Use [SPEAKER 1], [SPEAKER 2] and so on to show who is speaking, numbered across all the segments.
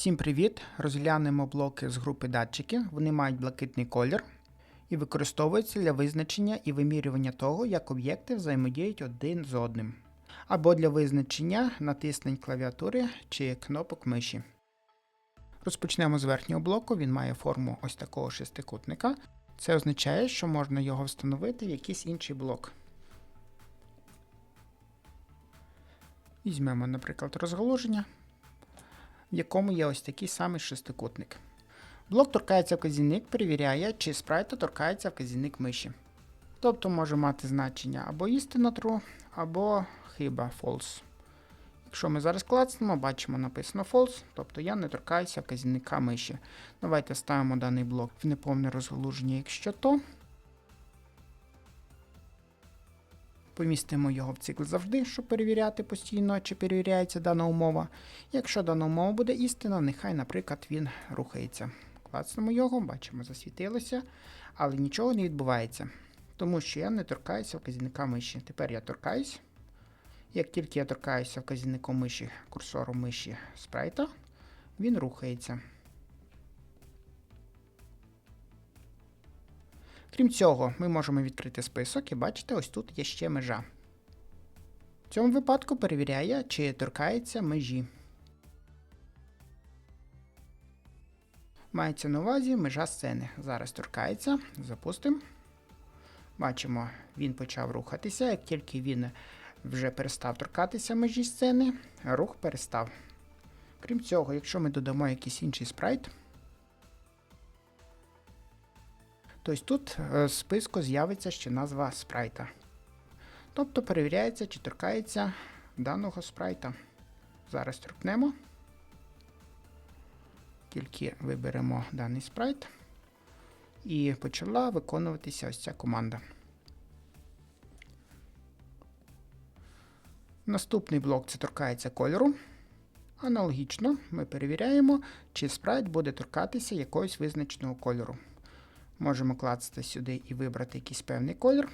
[SPEAKER 1] Всім привіт! Розглянемо блоки з групи датчики. Вони мають блакитний колір і використовуються для визначення і вимірювання того, як об'єкти взаємодіють один з одним, або для визначення натиснень клавіатури чи кнопок миші. Розпочнемо з верхнього блоку. Він має форму ось такого шестикутника. Це означає, що можна його встановити в якийсь інший блок. Візьмемо, наприклад, розгалуження в якому є ось такий самий шестикутник. Блок торкається вказівник, перевіряє, чи спрайта торкається вказівник миші. Тобто може мати значення або істина true, або хиба false. Якщо ми зараз клацнемо, бачимо написано false, тобто я не торкаюся вказівника миші. Давайте ставимо даний блок в неповне розгалуження, якщо то. Помістимо його в цикл завжди, щоб перевіряти постійно, чи перевіряється дана умова. Якщо дана умова буде істина, нехай, наприклад, він рухається. Клацнемо його, бачимо, засвітилося, але нічого не відбувається, тому що я не торкаюся вказівника миші. Тепер я торкаюсь. Як тільки я торкаюся вказівником миші, курсором миші спрайта, він рухається. Крім цього, ми можемо відкрити список і бачите, ось тут є ще межа. В цьому випадку перевіряє, чи торкається межі. Мається на увазі межа сцени. Зараз торкається, запустимо. Бачимо, він почав рухатися. Як тільки він вже перестав торкатися межі сцени, рух перестав. Крім цього, якщо ми додамо якийсь інший спрайт, Тобто тут в списку з'явиться ще назва спрайта. Тобто перевіряється, чи торкається даного спрайта. Зараз торкнемо. Тільки виберемо даний спрайт. І почала виконуватися ось ця команда. Наступний блок це торкається кольору. Аналогічно ми перевіряємо, чи спрайт буде торкатися якогось визначеного кольору. Можемо клацати сюди і вибрати якийсь певний колір.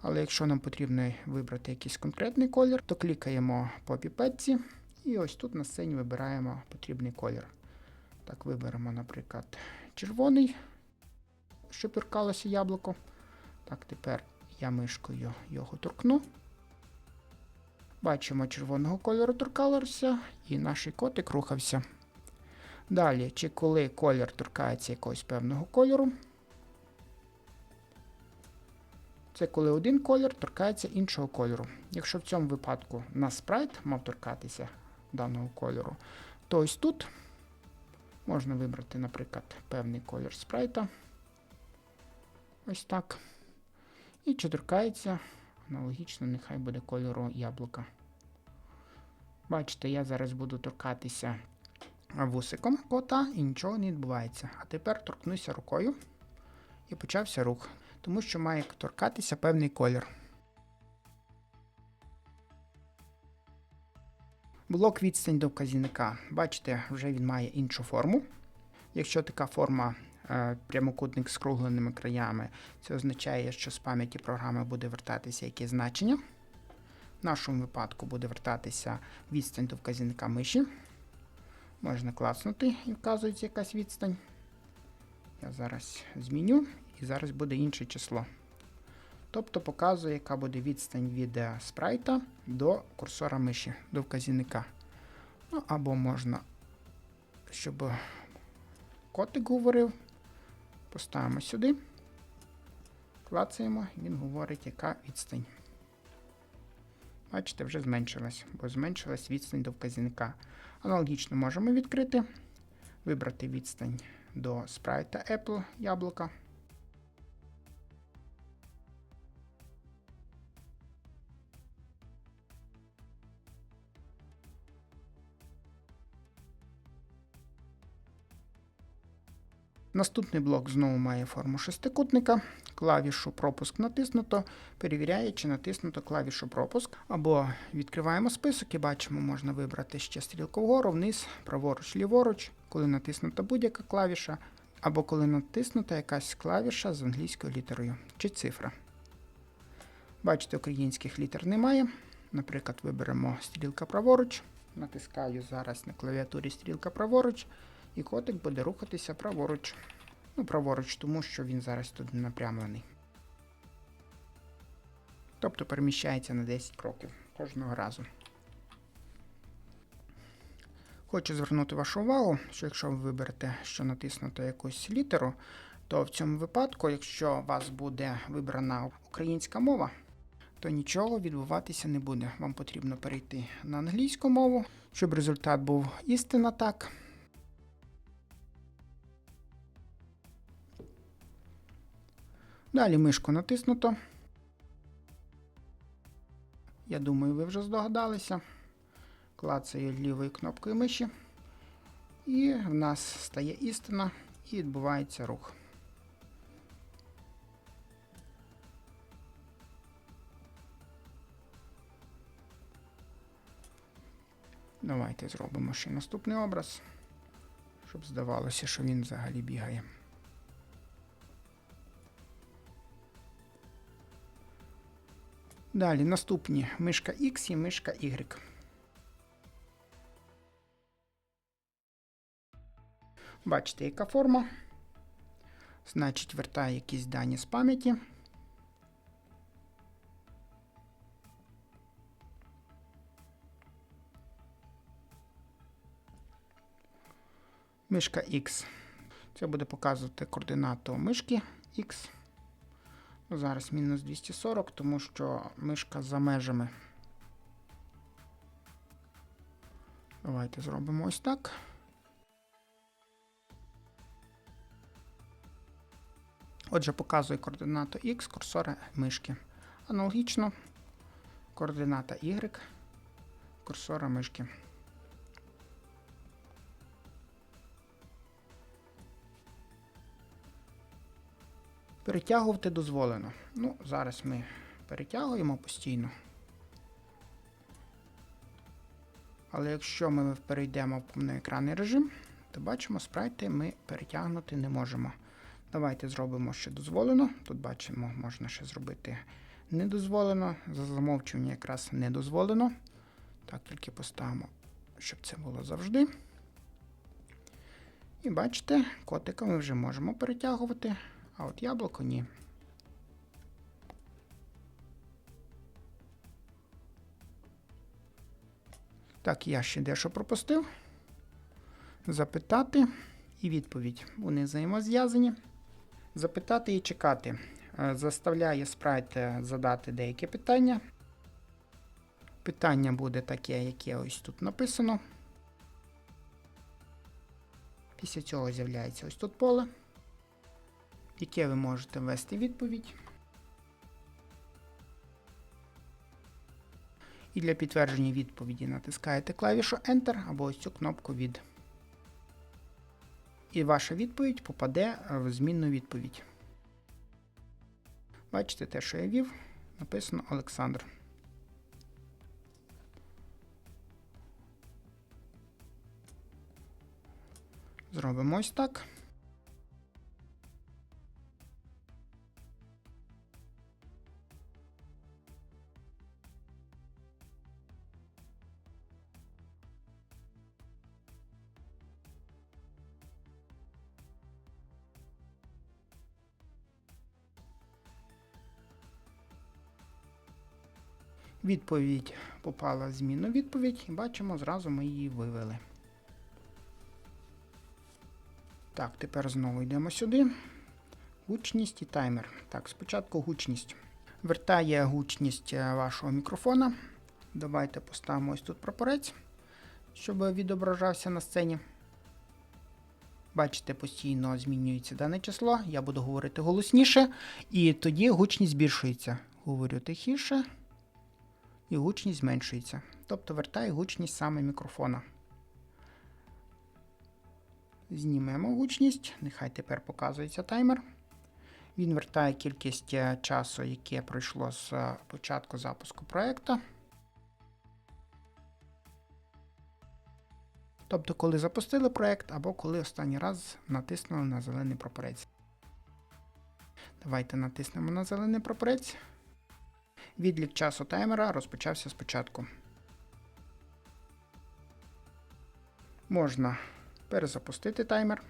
[SPEAKER 1] Але якщо нам потрібно вибрати якийсь конкретний колір, то клікаємо по піпетці і ось тут на сцені вибираємо потрібний колір. Так, виберемо, наприклад, червоний, щоб торкалося яблуко. Так, тепер я мишкою його торкну. Бачимо, червоного кольору торкалося, і наш котик рухався. Далі, чи коли колір торкається якогось певного кольору. Це коли один колір торкається іншого кольору. Якщо в цьому випадку на спрайт мав торкатися даного кольору, то ось тут можна вибрати, наприклад, певний колір спрайта. Ось так. І чи торкається, аналогічно, нехай буде кольору яблука. Бачите, я зараз буду торкатися вусиком кота і нічого не відбувається. А тепер торкнуся рукою і почався рух, тому що має торкатися певний колір. Блок відстань до вказівника. Бачите, вже він має іншу форму. Якщо така форма е, прямокутник з кругленими краями, це означає, що з пам'яті програми буде вертатися якесь значення. В нашому випадку буде вертатися відстань до вказівника миші. Можна класнути і вказується якась відстань. Я зараз зміню і зараз буде інше число. Тобто показує, яка буде відстань від е, спрайта до курсора миші, до вказівника. Ну, або можна, щоб котик говорив, поставимо сюди, клацаємо, він говорить, яка відстань. Бачите, вже зменшилась, бо зменшилась відстань до вказівника. Аналогічно можемо відкрити, вибрати відстань до спрайта Apple яблука. Наступний блок знову має форму шестикутника. Клавішу пропуск натиснуто. Перевіряє, чи натиснуто клавішу пропуск. Або відкриваємо список і бачимо, можна вибрати ще стрілку вгору, вниз, праворуч, ліворуч, коли натиснута будь-яка клавіша, або коли натиснута якась клавіша з англійською літерою чи цифра. Бачите, українських літер немає. Наприклад, виберемо стрілка праворуч, Натискаю зараз на клавіатурі стрілка праворуч, і котик буде рухатися праворуч. Ну, праворуч, тому що він зараз тут напрямлений. Тобто переміщається на 10 кроків кожного разу. Хочу звернути вашу увагу, що якщо ви виберете, що натиснуто якусь літеру, то в цьому випадку, якщо у вас буде вибрана українська мова, то нічого відбуватися не буде. Вам потрібно перейти на англійську мову, щоб результат був істина так. Далі мишку натиснуто. Я думаю, ви вже здогадалися. Клацаю лівою кнопкою миші. І в нас стає істина і відбувається рух. Давайте зробимо ще наступний образ, щоб здавалося, що він взагалі бігає. Далі наступні мишка X і мишка Y. Бачите, яка форма. Значить, вертає якісь дані з пам'яті. Мишка X. Це буде показувати координату мишки X. Зараз мінус 240, тому що мишка за межами. Давайте зробимо ось так. Отже, показує координату X курсора мишки. Аналогічно координата Y курсора мишки. Перетягувати дозволено. Ну, зараз ми перетягуємо постійно. Але якщо ми перейдемо в повноекранний режим, то бачимо, спрайти ми перетягнути не можемо. Давайте зробимо, що дозволено. Тут бачимо, можна ще зробити недозволено. За замовчування якраз не дозволено. Так, тільки поставимо, щоб це було завжди. І бачите, котика ми вже можемо перетягувати, а от яблуко ні. Так, я ще дещо пропустив. Запитати і відповідь. Вони взаємозв'язані. Запитати і чекати. Е, Заставляє спрайт е, задати деякі питання. Питання буде таке, яке ось тут написано. Після цього з'являється ось тут поле, яке ви можете ввести відповідь. І для підтвердження відповіді натискаєте клавішу Enter або ось цю кнопку від. І ваша відповідь попаде в змінну відповідь. Бачите те, що я вів, написано Олександр. Зробимо ось так. Відповідь попала в змінну відповідь, і бачимо, зразу ми її вивели. Так, тепер знову йдемо сюди. Гучність і таймер. Так, спочатку гучність. Вертає гучність е, вашого мікрофона. Давайте поставимо ось тут прапорець, щоб відображався на сцені. Бачите, постійно змінюється дане число. Я буду говорити голосніше, і тоді гучність збільшується. Говорю тихіше, і гучність зменшується. Тобто вертає гучність саме мікрофона. Знімемо гучність, нехай тепер показується таймер. Він вертає кількість е, часу, яке пройшло з е, початку запуску проєкту. Тобто, коли запустили проєкт, або коли останній раз натиснули на зелений прапорець. Давайте натиснемо на зелений прапорець. Відлік часу таймера розпочався спочатку. Можна перезапустити таймер.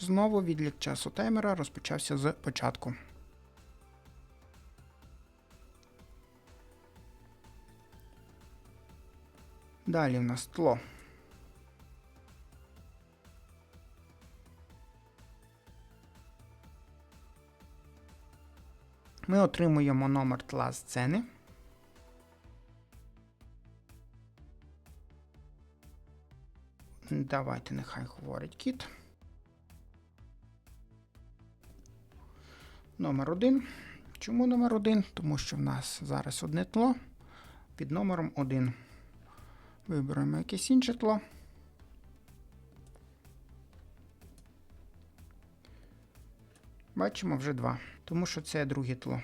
[SPEAKER 1] Знову відлік часу таймера розпочався з початку. Далі в нас тло. Ми отримуємо номер тла сцени. Давайте нехай говорить кіт. Номер один. Чому номер один? Тому що в нас зараз одне тло під номером 1. Виберемо якесь інше тло. Бачимо вже два, тому що це друге тло.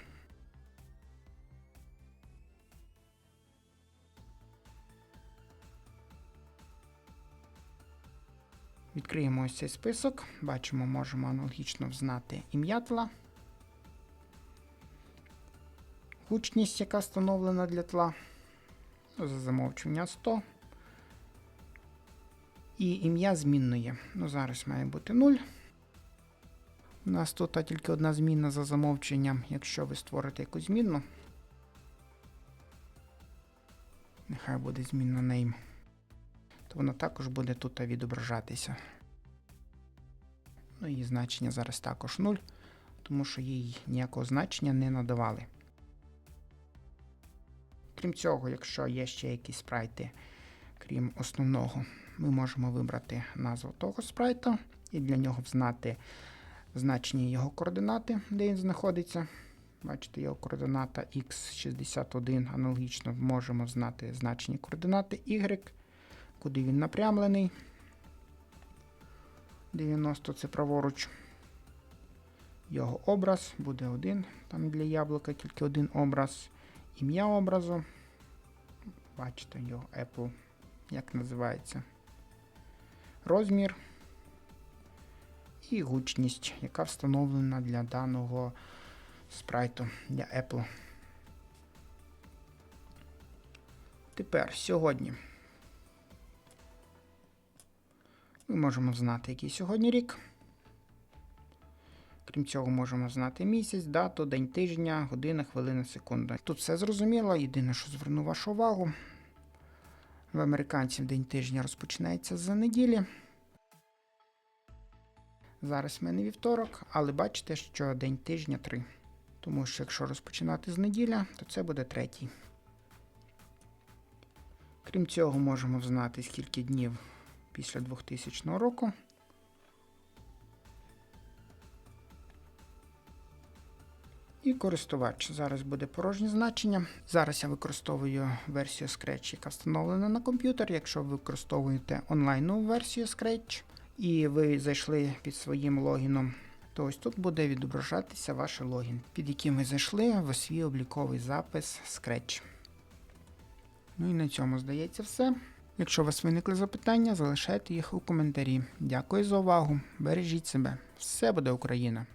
[SPEAKER 1] Відкриємо ось цей список. Бачимо, можемо аналогічно взнати ім'я тла, гучність, яка встановлена для тла. Ну, За замовчування 100. І ім'я змінної. Ну, зараз має бути 0. У нас тут тільки одна зміна за замовченням, якщо ви створите якусь змінну. Нехай буде змінна name. То вона також буде тут відображатися. Ну і значення зараз також 0, тому що їй ніякого значення не надавали. Крім цього, якщо є ще якісь спрайти, крім основного, ми можемо вибрати назву того спрайта і для нього взнати значення його координати, де він знаходиться. Бачите, його координата x61, аналогічно можемо знати значення координати y, куди він напрямлений. 90 це праворуч. Його образ буде один. Там для яблука тільки один образ. Ім'я образу. Бачите, його Apple, як називається. Розмір і гучність, яка встановлена для даного спрайту для Apple. Тепер сьогодні ми можемо знати, який сьогодні рік. Крім цього, можемо знати місяць, дату, день тижня, година, хвилина, секунда. Тут все зрозуміло. Єдине, що зверну вашу увагу. В американців день тижня розпочинається з неділі. Зараз в мене вівторок, але бачите, що день тижня 3. Тому що якщо розпочинати з неділя, то це буде третій. Крім цього, можемо знати, скільки днів після 2000 року. І користувач. Зараз буде порожнє значення. Зараз я використовую версію Scratch, яка встановлена на комп'ютер. Якщо ви використовуєте онлайнову версію Scratch і ви зайшли під своїм логіном, то ось тут буде відображатися ваш логін, під яким ви зайшли в свій обліковий запис Scratch. Ну і на цьому здається все. Якщо у вас виникли запитання, залишайте їх у коментарі. Дякую за увагу. Бережіть себе. Все буде Україна!